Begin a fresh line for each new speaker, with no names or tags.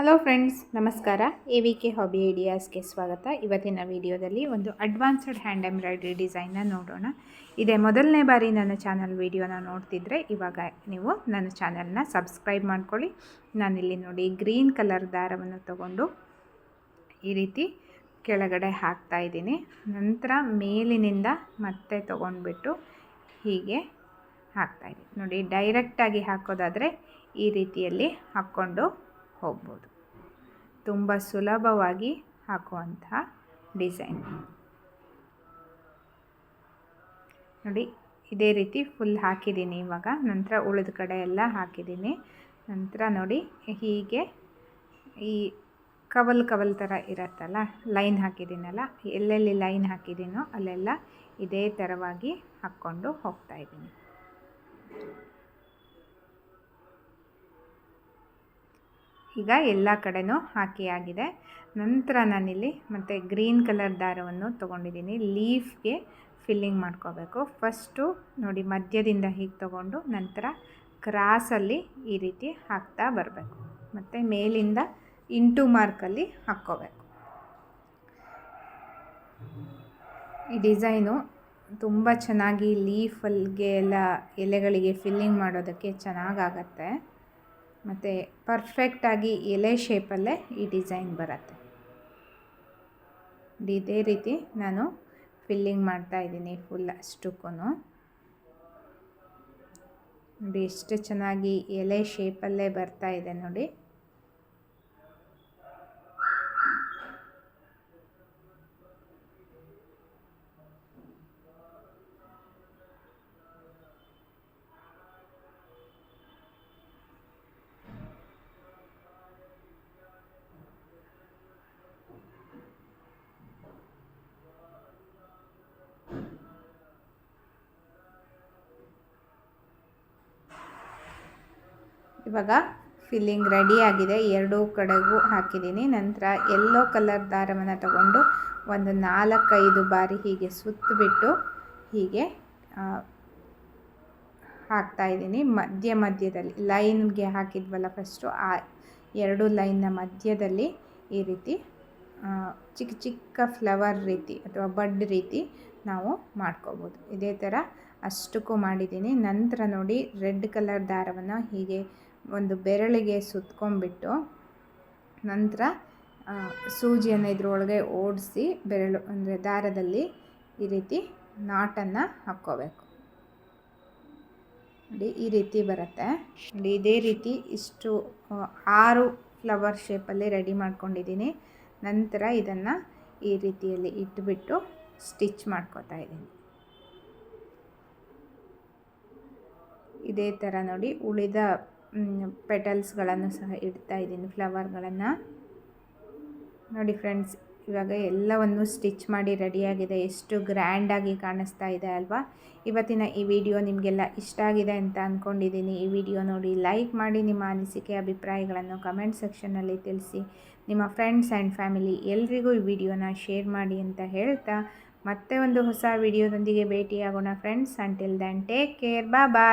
Hello friends ನಮಸ್ಕಾರ. A V K hobby ಐಡಿಯಾಸ್ಗೆ ಸ್ವಾಗತ. ಇವತ್ತಿನ ವಿಡಿಯೋದಲ್ಲಿ ಒಂದು ಅಡ್ವಾನ್ಸ್ಡ್ ಹ್ಯಾಂಡ್ ಎಂಬ್ರಾಯ್ಡ್ರಿ ಡಿಸೈನ್ನ ನೋಡೋಣ. ಇದೇ ಮೊದಲನೇ ಬಾರಿ ನನ್ನ ಚಾನಲ್ ವಿಡಿಯೋನ ನೋಡ್ತಿದ್ರೆ ಇವಾಗ ನೀವು ನನ್ನ ಚಾನಲ್ನ ಸಬ್ಸ್ಕ್ರೈಬ್ ಮಾಡ್ಕೊಳ್ಳಿ. ನಾನಿಲ್ಲಿ ನೋಡಿ ಗ್ರೀನ್ ಕಲರ್ ದಾರವನ್ನು ತಗೊಂಡು ಈ ರೀತಿ ಕೆಳಗಡೆ ಹಾಕ್ತಾ ಇದ್ದೀನಿ. ನಂತರ ಮೇಲಿನಿಂದ ಮತ್ತೆ ತೊಗೊಂಡ್ಬಿಟ್ಟು ಹೀಗೆ ಹಾಕ್ತಾಯಿದ್ದೀನಿ ನೋಡಿ ಡೈರೆಕ್ಟಾಗಿ ಹಾಕೋದಾದರೆ ಈ ರೀತಿಯಲ್ಲಿ ಹಾಕ್ಕೊಂಡು ಹೋಗ್ಬೋದು. ತುಂಬ ಸುಲಭವಾಗಿ ಹಾಕುವಂತಹ ಡಿಸೈನ್. ನೋಡಿ, ಇದೇ ರೀತಿ ಫುಲ್ ಹಾಕಿದ್ದೀನಿ ಇವಾಗ. ನಂತರ ಉಳಿದ ಕಡೆ ಎಲ್ಲ ಹಾಕಿದ್ದೀನಿ. ನಂತರ ನೋಡಿ, ಹೀಗೆ ಈ ಕವಲ್ ಕವಲ್ ಥರ ಇರತ್ತಲ್ಲ, ಲೈನ್ ಹಾಕಿದ್ದೀನಲ್ಲ, ಎಲ್ಲೆಲ್ಲಿ ಲೈನ್ ಹಾಕಿದ್ದೀನೋ ಅಲ್ಲೆಲ್ಲ ಇದೇ ಥರವಾಗಿ ಹಾಕ್ಕೊಂಡು ಹೋಗ್ತಾಯಿದ್ದೀನಿ ಈಗ ಎಲ್ಲ ಕಡೆನೂ ಹಾಕಿ ಆಗಿದೆ. ನಂತರ ನಾನಿಲ್ಲಿ ಮತ್ತು ಗ್ರೀನ್ ಕಲರ್ ದಾರವನ್ನು ತೊಗೊಂಡಿದ್ದೀನಿ. ಲೀಫ್ಗೆ ಫಿಲ್ಲಿಂಗ್ ಮಾಡ್ಕೋಬೇಕು. ಫಸ್ಟು ನೋಡಿ ಮಧ್ಯದಿಂದ ಹೀಗೆ ತೊಗೊಂಡು ನಂತರ ಕ್ರಾಸಲ್ಲಿ ಈ ರೀತಿ ಹಾಕ್ತಾ ಬರಬೇಕು. ಮತ್ತು ಮೇಲಿಂದ ಇಂಟು ಮಾರ್ಕಲ್ಲಿ ಹಾಕ್ಕೋಬೇಕು. ಈ ಡಿಸೈನು ತುಂಬ ಚೆನ್ನಾಗಿ ಲೀಫಲ್ಗೆ ಎಲ್ಲ ಎಲೆಗಳಿಗೆ ಫಿಲ್ಲಿಂಗ್ ಮಾಡೋದಕ್ಕೆ ಚೆನ್ನಾಗಾಗತ್ತೆ. ಮತ್ತು ಪರ್ಫೆಕ್ಟಾಗಿ ಎಲೆ ಶೇಪಲ್ಲೇ ಈ ಡಿಸೈನ್ ಬರುತ್ತೆ. ಇದೇ ರೀತಿ ನಾನು ಫಿಲ್ಲಿಂಗ್ ಮಾಡ್ತಾ ಇದ್ದೀನಿ ಫುಲ್ ಅಷ್ಟಕ್ಕೂ ನೋಡಿ ಎಷ್ಟು ಚೆನ್ನಾಗಿ ಎಲೆ ಶೇಪಲ್ಲೇ ಬರ್ತಾ ಇದೆ ನೋಡಿ. ಇವಾಗ ಫಿಲ್ಲಿಂಗ್ ರೆಡಿ ಆಗಿದೆ. ಎರಡೂ ಕಡೆಗೂ ಹಾಕಿದ್ದೀನಿ. ನಂತರ ಎಲ್ಲೋ ಕಲರ್ ದಾರವನ್ನು ತಗೊಂಡು ಒಂದು ನಾಲ್ಕೈದು ಬಾರಿ ಹೀಗೆ ಸುತ್ತಬಿಟ್ಟು ಹೀಗೆ ಹಾಕ್ತಾಯಿದ್ದೀನಿ ಮಧ್ಯ ಮಧ್ಯದಲ್ಲಿ ಲೈನ್ಗೆ ಹಾಕಿದ್ವಲ್ಲ ಫಸ್ಟು ಆ ಎರಡು ಲೈನ್ನ ಮಧ್ಯದಲ್ಲಿ ಈ ರೀತಿ ಚಿಕ್ಕ ಚಿಕ್ಕ ಫ್ಲವರ್ ರೀತಿ ಅಥವಾ ಬಡ್ ರೀತಿ ನಾವು ಮಾಡ್ಕೋಬೋದು. ಇದೇ ಥರ ಅಷ್ಟಕ್ಕೂ ಮಾಡಿದ್ದೀನಿ. ನಂತರ ನೋಡಿ ರೆಡ್ ಕಲರ್ ದಾರವನ್ನು ಹೀಗೆ ಒಂದು ಬೆರಳಿಗೆ ಸುತ್ಕೊಂಡ್ಬಿಟ್ಟು ನಂತರ ಸೂಜಿಯನ್ನು ಇದರೊಳಗೆ ಓಡಿಸಿ ಬೆರಳು, ಅಂದರೆ ದಾರದಲ್ಲಿ ಈ ರೀತಿ ನಾಟನ್ನು ಹಾಕ್ಕೋಬೇಕು. ನೋಡಿ, ಈ ರೀತಿ ಬರುತ್ತೆ. ನೋಡಿ, ಇದೇ ರೀತಿ ಇಷ್ಟು ಆರು ಫ್ಲವರ್ ಶೇಪಲ್ಲಿ ರೆಡಿ ಮಾಡ್ಕೊಂಡಿದ್ದೀನಿ. ನಂತರ ಇದನ್ನು ಈ ರೀತಿಯಲ್ಲಿ ಇಟ್ಟುಬಿಟ್ಟು ಸ್ಟಿಚ್ ಮಾಡ್ಕೋತಾ ಇದ್ದೀನಿ. ಇದೇ ಥರ ನೋಡಿ, ಉಳಿದ ಪೆಟಲ್ಸ್ಗಳನ್ನು ಸಹ ಇಡ್ತಾ ಇದ್ದೀನಿ, ಫ್ಲವರ್ಗಳನ್ನು. ನೋಡಿ ಫ್ರೆಂಡ್ಸ್, ಇವಾಗ ಎಲ್ಲವನ್ನು ಸ್ಟಿಚ್ ಮಾಡಿ ರೆಡಿಯಾಗಿದೆ. ಎಷ್ಟು ಗ್ರ್ಯಾಂಡಾಗಿ ಕಾಣಿಸ್ತಾ ಇದೆ ಅಲ್ವಾ? ಇವತ್ತಿನ ಈ ವಿಡಿಯೋ ನಿಮಗೆಲ್ಲ ಇಷ್ಟ ಆಗಿದೆ ಅಂತ ಅಂದ್ಕೊಂಡಿದ್ದೀನಿ ಈ ವಿಡಿಯೋ ನೋಡಿ ಲೈಕ್ ಮಾಡಿ ನಿಮ್ಮ ಅನಿಸಿಕೆ, ಅಭಿಪ್ರಾಯಗಳನ್ನು ಕಮೆಂಟ್ ಸೆಕ್ಷನ್ನಲ್ಲಿ ತಿಳಿಸಿ. ನಿಮ್ಮ ಫ್ರೆಂಡ್ಸ್ ಆ್ಯಂಡ್ ಫ್ಯಾಮಿಲಿ ಎಲ್ರಿಗೂ ಈ ವಿಡಿಯೋನ ಶೇರ್ ಮಾಡಿ ಅಂತ ಹೇಳ್ತಾ, ಮತ್ತೆ ಒಂದು ಹೊಸ ವಿಡಿಯೋದೊಂದಿಗೆ ಭೇಟಿಯಾಗೋಣ friends. Until then take care bye bye